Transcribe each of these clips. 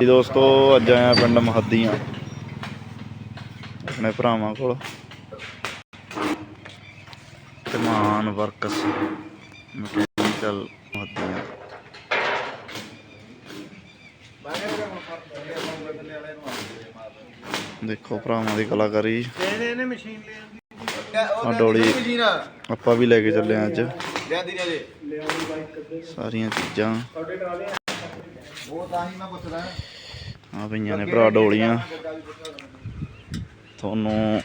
ਜੀ ਦੋਸਤੋ, ਅੱਜ ਆਇਆ ਪਿੰਡ ਮਹੱਦੀਆਂ। ਆਪਣੇ ਭਰਾਵਾਂ ਕੋਲ। ਤਮਾਨ ਵਰਕਸ, ਮਕੈਨੀਕਲ ਮਹੱਦੀਆਂ। ਦੇਖੋ, ਭਰਾਵਾਂ ਦੀ ਕਲਾਕਾਰੀ। ਇਹਨੇ ਇਹਨੇ ਮਸ਼ੀਨ ਲੈ ਆਂਦੀ ਆ ਡੋਲੀ ਆਪਾਂ ਵੀ ਲੈ ਕੇ ਚੱਲੇ ਹਾਂ ਅੱਜ। ਸਾਰੀਆਂ ਚੀਜ਼ਾਂ। ਉਹ ਤਾਂ ਹੀ ਮੈਂ ਪੁੱਛਦਾ। ਆ ਪਈਆਂ ਨੇ ਭਰਾ ਡੋਲੀਆਂ। ਤੁਹਾਨੂੰ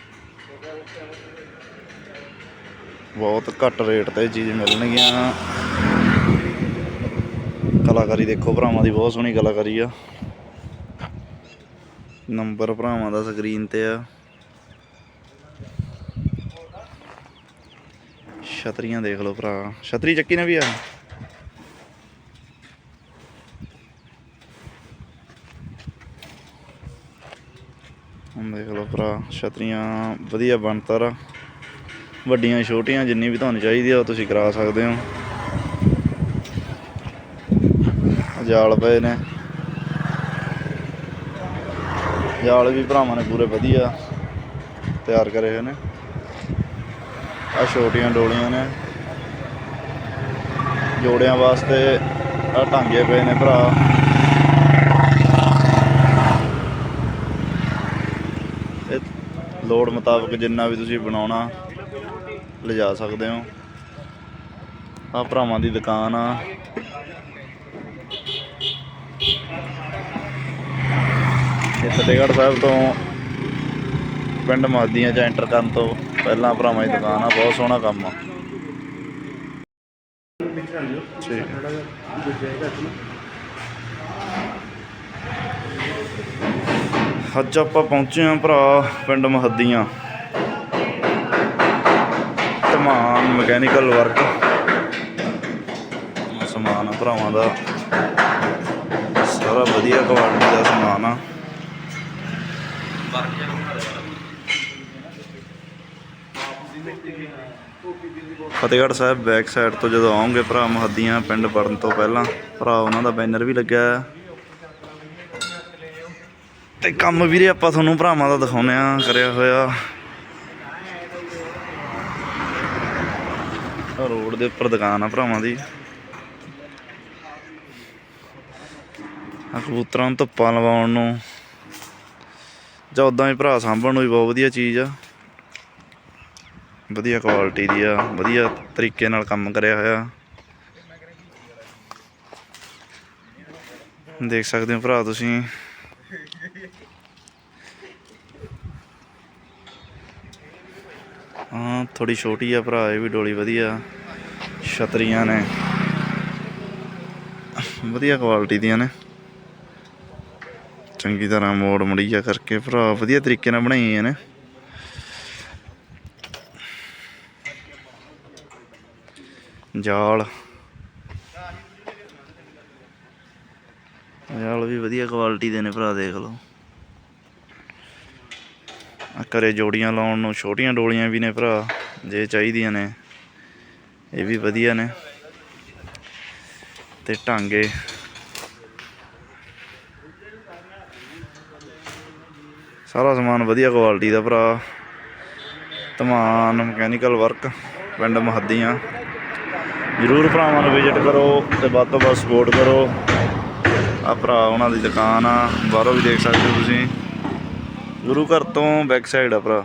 ਬਹੁਤ ਘੱਟ ਰੇਟ ਤੇ ਚੀਜ਼ ਮਿਲਣਗੀਆਂ। ਕਲਾਕਾਰੀ ਦੇਖੋ ਭਰਾਵਾਂ ਦੀ ਬਹੁਤ ਸੋਹਣੀ ਕਲਾਕਾਰੀ ਆ। ਨੰਬਰ ਭਰਾਵਾਂ ਦਾ ਸਕਰੀਨ ਤੇ ਆ। ਛਤਰੀਆਂ ਦੇਖ ਲਓ ਭਰਾ। ਛਤਰੀ ਚੱਕੀ ਨੇ ਵੀ ਆ। ਹੁਣ ਦੇਖ ਲਓ ਭਰਾ, ਛਤਰੀਆਂ ਵਧੀਆ ਬਣਤਰ ਆ। ਵੱਡੀਆਂ, ਛੋਟੀਆਂ, ਜਿੰਨੀ ਵੀ ਤੁਹਾਨੂੰ ਚਾਹੀਦੀ ਆ, ਉਹ ਤੁਸੀਂ ਕਰਾ ਸਕਦੇ ਹੋ। ਜਾਲ ਪਏ ਨੇ। ਜਾਲ ਵੀ ਭਰਾਵਾਂ ਨੇ ਪੂਰੇ ਵਧੀਆ। ਤਿਆਰ ਕਰੇ ਹੋਏ ਨੇ। ਆ ਛੋਟੀਆਂ ਡੋਲੀਆਂ ਨੇ। ਜੋੜਿਆਂ ਵਾਸਤੇ ਆ ਟਾਂਗੇ ਪਏ ਨੇ ਭਰਾ। ਲੋੜ ਮੁਤਾਬਕ ਜਿੰਨਾ ਵੀ ਤੁਸੀਂ ਬਣਾਉਣਾ, ਲਿਜਾ ਸਕਦੇ ਹੋ। ਆ ਭਰਾਵਾਂ ਦੀ ਦੁਕਾਨ ਆ। ਇਹ ਫਤਿਹਗੜ੍ਹ ਸਾਹਿਬ ਤੋਂ ਪਿੰਡ ਮਾਦੀਆਂ ਚ ਐਂਟਰ ਕਰਨ ਤੋਂ ਪਹਿਲਾਂ ਭਰਾਵਾਂ ਦੀ ਦੁਕਾਨ ਆ। ਬਹੁਤ ਸੋਹਣਾ ਕੰਮ ਆ। ਠੀਕ। ਅੱਜ ਆਪਾਂ ਪਹੁੰਚੇ ਹਾਂ ਭਰਾ ਪਿੰਡ ਮਹੱਦੀਆਂ। ਧਮਾਨ ਮਕੈਨੀਕਲ ਵਰਕ। ਸਮਾਨ ਭਰਾਵਾਂ ਦਾ। ਸਾਰਾ ਵਧੀਆ ਕੁਆਲਿਟੀ ਦਾ ਸਮਾਨ ਆ। ਫਤਿਹਗੜ੍ਹ ਸਾਹਿਬ ਬੈਕ ਸਾਈਡ ਤੋਂ ਜਦੋਂ ਆਉਂਗੇ ਭਰਾ ਮਹੱਦੀਆਂ ਪਿੰਡ ਵੜਨ ਤੋਂ ਪਹਿਲਾਂ, ਭਰਾ ਉਹਨਾਂ ਦਾ ਬੈਨਰ ਵੀ ਲੱਗਿਆ ਆ। ਤੇ ਕੰਮ ਵੀਰੇ ਆਪਾਂ ਤੁਹਾਨੂੰ ਭਰਾਵਾਂ ਦਾ ਦਿਖਾਉਂਦੇ ਆ ਕਰਿਆ ਹੋਇਆ। ਰੋਡ ਦੇ ਉੱਪਰ ਦੁਕਾਨ ਆ ਭਰਾਵਾਂ ਦੀ। ਆ ਕਬੂਤਰਾਂ ਨੂੰ ਧੁੱਪਾਂ ਲਵਾਉਣ ਨੂੰ। ਜਾਂ ਉਦਾਂ ਹੀ ਭਰਾ ਸਾਂਭਣ ਨੂੰ ਵੀ ਬਹੁਤ ਵਧੀਆ ਚੀਜ਼ ਆ। ਵਧੀਆ ਕੁਆਲਿਟੀ ਦੀ ਆ, ਵਧੀਆ ਤਰੀਕੇ ਨਾਲ ਕੰਮ ਕਰਿਆ ਹੋਇਆ। ਦੇਖ ਸਕਦੇ ਹੋ ਭਰਾ ਤੁਸੀਂ। ਹਾਂ ਥੋੜੀ ਛੋਟੀ ਆ ਭਰਾ, ਇਹ ਵੀ ਡੋਲੀ ਵਧੀਆ। ਛਤਰੀਆਂ ਨੇ। ਵਧੀਆ ਕੁਆਲਿਟੀ ਦੀਆਂ ਨੇ। ਚੰਗੀ ਤਰ੍ਹਾਂ ਮੋੜ ਮੜੀਆ ਕਰਕੇ ਭਰਾ ਵਧੀਆ ਤਰੀਕੇ ਨਾਲ ਬਣਾਈਆਂ ਨੇ। ਜਾਲ। ਜਾਲ ਵੀ ਵਧੀਆ ਕੁਆਲਿਟੀ ਦੇ ਨੇ ਭਰਾ, ਦੇਖ ਲਓ। ਘਰੇ ਜੋੜੀਆਂ ਲਾਉਣ ਨੂੰ ਛੋਟੀਆਂ ਡੋਲੀਆਂ ਵੀ ਨੇ ਭਰਾ, ਜੇ ਚਾਹੀਦੀਆਂ ਨੇ। ਇਹ ਵੀ ਵਧੀਆ ਨੇ। ਤੇ ਟਾਂਗੇ। ਸਾਰਾ ਸਮਾਨ ਵਧੀਆ ਕੁਆਲਿਟੀ ਦਾ ਭਰਾ। ਧਮਾਨ ਮਕੈਨੀਕਲ ਵਰਕ ਪਿੰਡ ਮਹੱਦੀਆਂ। ਜਰੂਰ ਭਰਾਵਾਂ ਨੂੰ ਵਿਜ਼ਿਟ ਕਰੋ ਤੇ ਵੱਧ ਤੋਂ ਵੱਧ ਸਪੋਰਟ ਕਰੋ। ਆ ਭਰਾ ਉਹਨਾਂ ਦੀ ਦੁਕਾਨ ਆ, ਬਾਹਰੋਂ ਵੀ ਦੇਖ ਸਕਦੇ ਹੋ ਤੁਸੀਂ। ਗੁਰੂ ਘਰ ਤੋਂ ਬੈਕ ਸਾਈਡ ਆ ਭਰਾ।